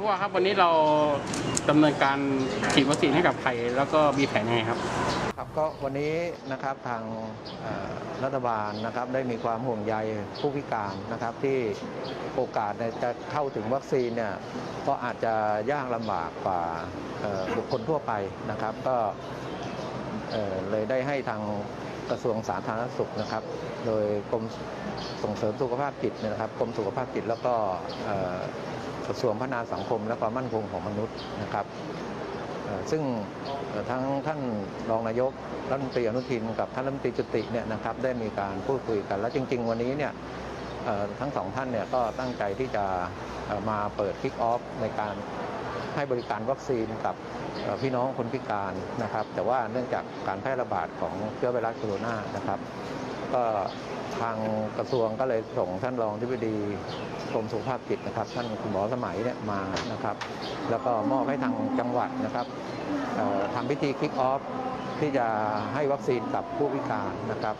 ผู้ว่าครับวันนี้เราดำเนินการฉีดวัคซีนให้กับใครแล้วก็มีแผนยังไงครับครับก็วันนี้นะครับทางรัฐบาลนะครับได้มีความห่วงใยผู้พิการนะครับที่โอกาสในจะเข้าถึงวัคซีนเนี่ยก็อาจจะยากลำบากกว่าบุคคลทั่วไปนะครับ ก็เลยได้ให้ทางกระทรวงสาธารณสุขนะครับ โดยกรมส่งเสริมสุขภาพจิตนะครับกรมสุขภาพจิตแล้วก็ กระทรวงพัฒนาสังคมและความมั่นคงของมนุษย์นะครับซึ่งทั้งท่านรองนายกรัฐมนตรีอนุทิน กับท่านรัฐมนตรีจุติเนี่ยนะครับได้มีการพูดคุยกัน และจริง ๆ วันนี้เนี่ยทั้งสองท่านเนี่ยก็ตั้งใจที่จะมาเปิดคิกออฟในการให้บริการวัคซีนกับพี่น้องคนพิการนะครับ แต่ว่าเนื่องจากการแพร่ระบาดของเชื้อไวรัสโคโรนานะครับ ก็ทางกระทรวงก็เลยส่งท่านรองที่ปดีกรมสุขภาพจิตนะครับ ท่านคุณหมอสมัยเนี่ยมานะครับ แล้วก็มอบให้ทางจังหวัดนะครับทำพิธีคิกออฟที่จะให้วัคซีนกับผู้พิการนะครับ